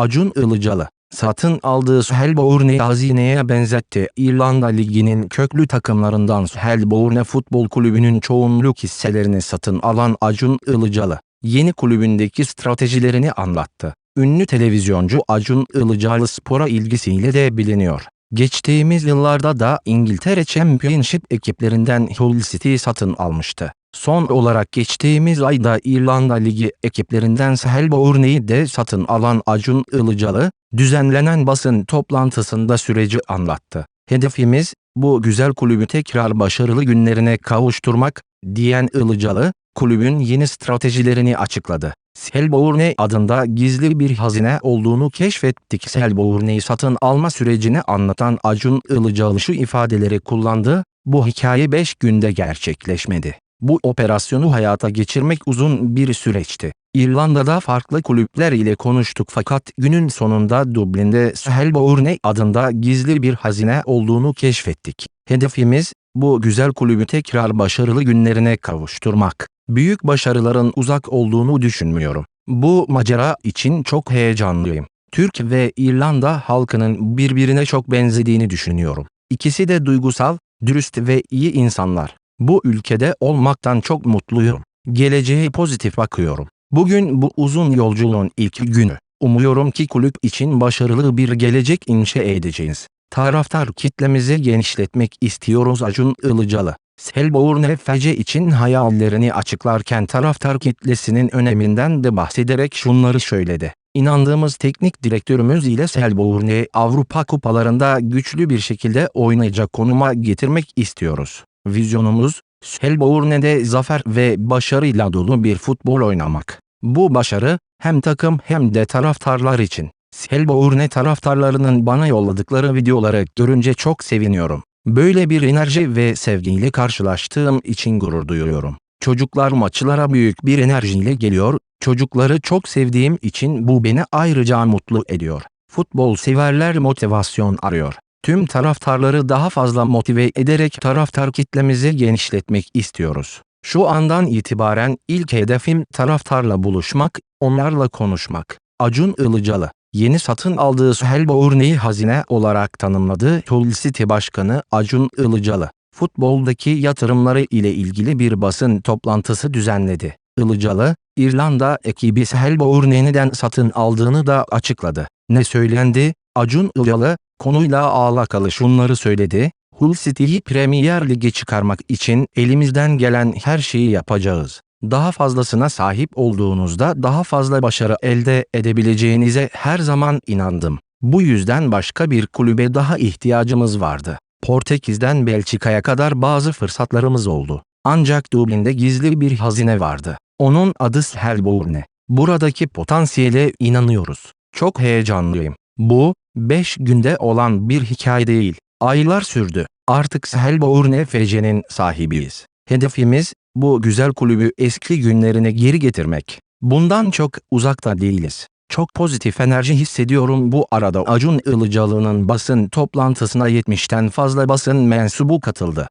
Acun Ilıcalı, satın aldığı Selbourne'yi hazineye benzetti. İrlanda Ligi'nin köklü takımlarından Selbourne Futbol Kulübü'nün çoğunluk hisselerini satın alan Acun Ilıcalı, yeni kulübündeki stratejilerini anlattı. Ünlü televizyoncu Acun Ilıcalı spora ilgisiyle de biliniyor. Geçtiğimiz yıllarda da İngiltere Championship ekiplerinden Hull City satın almıştı. Son olarak geçtiğimiz ayda İrlanda Ligi ekiplerinden Selbourne'yi de satın alan Acun Ilıcalı, düzenlenen basın toplantısında süreci anlattı. Hedefimiz, bu güzel kulübü tekrar başarılı günlerine kavuşturmak, diyen Ilıcalı, kulübün yeni stratejilerini açıkladı. Selbourne adında gizli bir hazine olduğunu keşfettik. Selbourne'yi satın alma sürecini anlatan Acun Ilıcalı şu ifadeleri kullandı, bu hikaye 5 günde gerçekleşmedi. Bu operasyonu hayata geçirmek uzun bir süreçti. İrlanda'da farklı kulüpler ile konuştuk fakat günün sonunda Dublin'de Selbourne adında gizli bir hazine olduğunu keşfettik. Hedefimiz, bu güzel kulübü tekrar başarılı günlerine kavuşturmak. Büyük başarıların uzak olduğunu düşünmüyorum. Bu macera için çok heyecanlıyım. Türk ve İrlanda halkının birbirine çok benzediğini düşünüyorum. İkisi de duygusal, dürüst ve iyi insanlar. Bu ülkede olmaktan çok mutluyum. Geleceğe pozitif bakıyorum. Bugün bu uzun yolculuğun ilk günü. Umuyorum ki kulüp için başarılı bir gelecek inşa edeceğiz. Taraftar kitlemizi genişletmek istiyoruz Acun Ilıcalı. Selbourne FC için hayallerini açıklarken taraftar kitlesinin öneminden de bahsederek şunları söyledi. İnandığımız teknik direktörümüz ile Selbourne'yi Avrupa kupalarında güçlü bir şekilde oynayacak konuma getirmek istiyoruz. Vizyonumuz, Selbourne'de zafer ve başarıyla dolu bir futbol oynamak. Bu başarı, hem takım hem de taraftarlar için. Selbourne taraftarlarının bana yolladıkları videoları görünce çok seviniyorum. Böyle bir enerji ve sevgiyle karşılaştığım için gurur duyuyorum. Çocuklar maçlara büyük bir enerjiyle geliyor, çocukları çok sevdiğim için bu beni ayrıca mutlu ediyor. Futbol severler motivasyon arıyor. Tüm taraftarları daha fazla motive ederek taraftar kitlemizi genişletmek istiyoruz. Şu andan itibaren ilk hedefim taraftarla buluşmak, onlarla konuşmak. Acun Ilıcalı, yeni satın aldığı Selbourne'yi hazine olarak tanımladığı Hull City Başkanı Acun Ilıcalı, futboldaki yatırımları ile ilgili bir basın toplantısı düzenledi. Ilıcalı, İrlanda ekibi Selbourne'den satın aldığını da açıkladı. Ne söylendi? Acun Ilıcalı, konuyla alakalı şunları söyledi. Hull City'yi Premier Lig'e çıkarmak için elimizden gelen her şeyi yapacağız. Daha fazlasına sahip olduğunuzda daha fazla başarı elde edebileceğinize her zaman inandım. Bu yüzden başka bir kulübe daha ihtiyacımız vardı. Portekiz'den Belçika'ya kadar bazı fırsatlarımız oldu. Ancak Dublin'de gizli bir hazine vardı. Onun adı Selbourne. Buradaki potansiyele inanıyoruz. Çok heyecanlıyım. Bu, 5 günde olan bir hikaye değil. Aylar sürdü. Artık Selbourne FC'nin sahibiyiz. Hedefimiz, bu güzel kulübü eski günlerine geri getirmek. Bundan çok uzakta değiliz. Çok pozitif enerji hissediyorum bu arada Acun Ilıcalı'nın basın toplantısına 70'ten fazla basın mensubu katıldı.